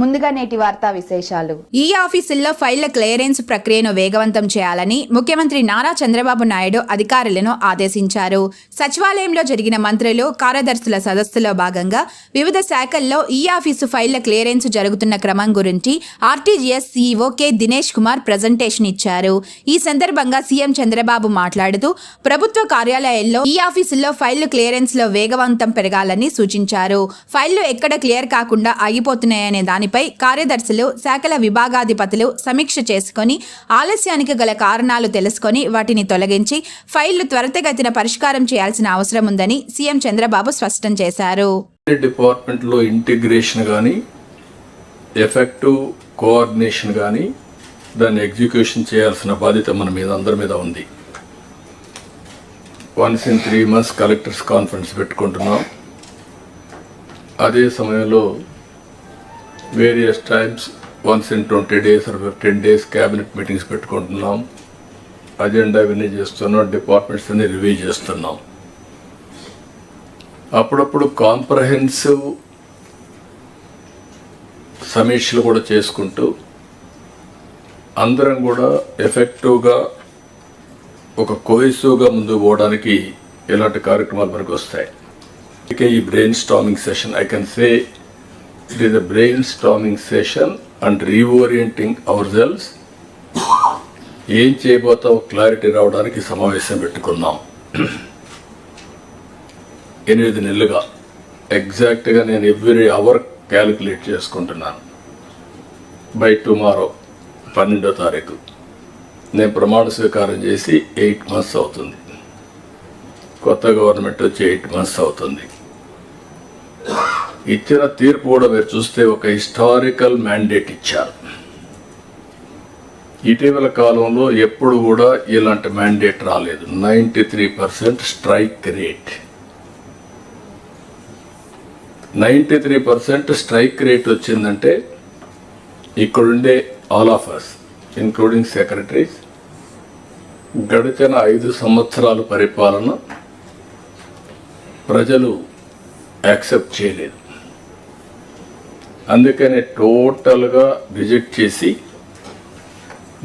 ముందుగా నేటి వార్తా విశేషాలు. ఈ ఆఫీసుల్లో ఫైళ్ళ క్లియరెన్స్ ప్రక్రియను వేగవంతం చేయాలని ముఖ్యమంత్రి నారా చంద్రబాబు నాయుడు అధికారులను ఆదేశించారు. సచివాలయంలో జరిగిన మంత్రులు కార్యదర్శుల సదస్సులో భాగంగా వివిధ శాఖల్లో ఈ ఆఫీసు ఫైళ్ళ క్లియరెన్స్ జరుగుతున్న క్రమం గురించి RTGS CEO K Dinesh Kumar presentation ఇచ్చారు. ఈ సందర్భంగా సీఎం చంద్రబాబు మాట్లాడుతూ ప్రభుత్వ కార్యాలయాల్లో ఈ ఆఫీసుల్లో ఫైళ్ళు క్లియరెన్స్లో వేగవంతం పెరగాలని సూచించారు. ఫైళ్ళు ఎక్కడ క్లియర్ కాకుండా ఆగిపోతున్నాయనే దానిపై కార్యదర్శులు శాఖల విభాగాధిపతులు సమీక్ష చేసుకొని ఆలస్యానికి గల కారణాలు తెలుసుకొని వాటిని తొలగించి ఫైళ్ళు త్వరితగతిన పరిష్కారం చేయాల్సిన అవసరం ఉందని సీఎం చంద్రబాబు స్పష్టం చేశారు. డిపార్ట్మెంట్లో ఇంటిగ్రేషన్ కానీ ఎఫెక్టివ్ కోఆర్డినేషన్ కానీ దాన్ని ఎగ్జిక్యూషన్ చేయాల్సిన బాధ్యత మన మీద అందరి మీద ఉంది. Once in three months collectors conference పెట్టుకుంటున్నాం. అదే సమయంలో various times once in twenty days or fifteen days cabinet meetings పెట్టుకుంటున్నాం. అజెండా ఇవన్నీ చేస్తున్నాం డిపార్ట్మెంట్స్ అన్ని రివ్యూ చేస్తున్నాం. అప్పుడప్పుడు కాంప్రహెన్సివ్ సమీక్షలు కూడా చేసుకుంటూ అందరం కూడా ఎఫెక్టివ్గా ఒక కోహెసివ్గా ముందుకు పోవడానికి ఇలాంటి కార్యక్రమాలు మనకు వస్తాయి. ఇక ఈ brain storming session I can say it is a brain storming session and reorienting our cells ఏం చేయబోతామో క్లారిటీ రావడానికి సమావేశం పెట్టుకున్నాం ఎనిమిది నెలలుగా. ఎగ్జాక్ట్గా నేను ఎవ్రీ అవర్ క్యాలిక్యులేట్ చేసుకుంటున్నాను. బై టుమారో పన్నెండో తారీఖు. నేను ప్రమాణ స్వీకారం చేసి ఎయిట్ మంత్స్ అవుతుంది. కొత్త గవర్నమెంట్ వచ్చి ఎయిట్ మంత్స్ అవుతుంది. ఇచ్చిన తీర్పు కూడా మీరు చూస్తే ఒక హిస్టారికల్ మ్యాండేట్ ఇచ్చారు. ఇటీవల కాలంలో ఎప్పుడు కూడా ఇలాంటి మ్యాండేట్ రాలేదు. Ninety three percent strike rate ninety three percent strike rate వచ్చిందంటే ఇక్కడుండే ఆల్ ఆఫ్ ఇన్క్లూడింగ్ సెక్రటరీస్ గడిచిన ఐదు సంవత్సరాల పరిపాలన ప్రజలు యాక్సెప్ట్ చేయలేదు. అందుకనే టోటల్గా విజిట్ చేసి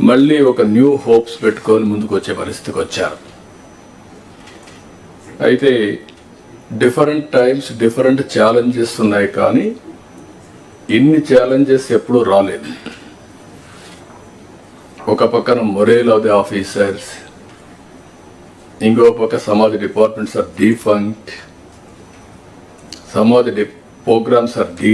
మళ్ళీ ఒక న్యూ హోప్స్ పెట్టుకొని ముందుకు వచ్చే పరిస్థితికి వచ్చారు. అయితే డిఫరెంట్ టైమ్స్ డిఫరెంట్ ఛాలెంజెస్ ఉన్నాయి కానీ ఇన్ని ఛాలెంజెస్ ఎప్పుడూ రాలేదు. ఒక పక్కన మొరేల్ ఆఫ్ ది ఆఫీసర్స్ ఇంకో పక్క some of departments are defunct some of the programs are the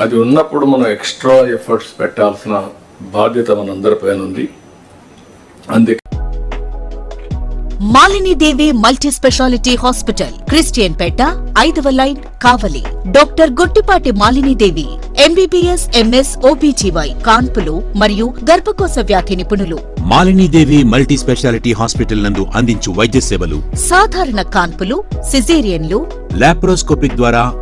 అది ఉన్నప్పుడు మనం ఎక్స్ట్రా ఎఫర్ట్స్ పెట్టాల్సిన బాధ్యత మనందరిపైన ఉంది. అందుకే Malinidevi multi specialty hospital Christian Peta ఐదవ line Kavali. Doctor Guttipati Malinidevi MBBS MS OBGY కాన్పులు మరియు గర్భకోశ వ్యాధి నిపుణులు. మాలినీదేవి మల్టీ స్పెషాలిటీ హాస్పిటల్ నందు అందించు వైద్య సేవలు. సాధారణ కాన్పులు సిజేరియన్లు. లాప్రోస్కోపిక్ ద్వారా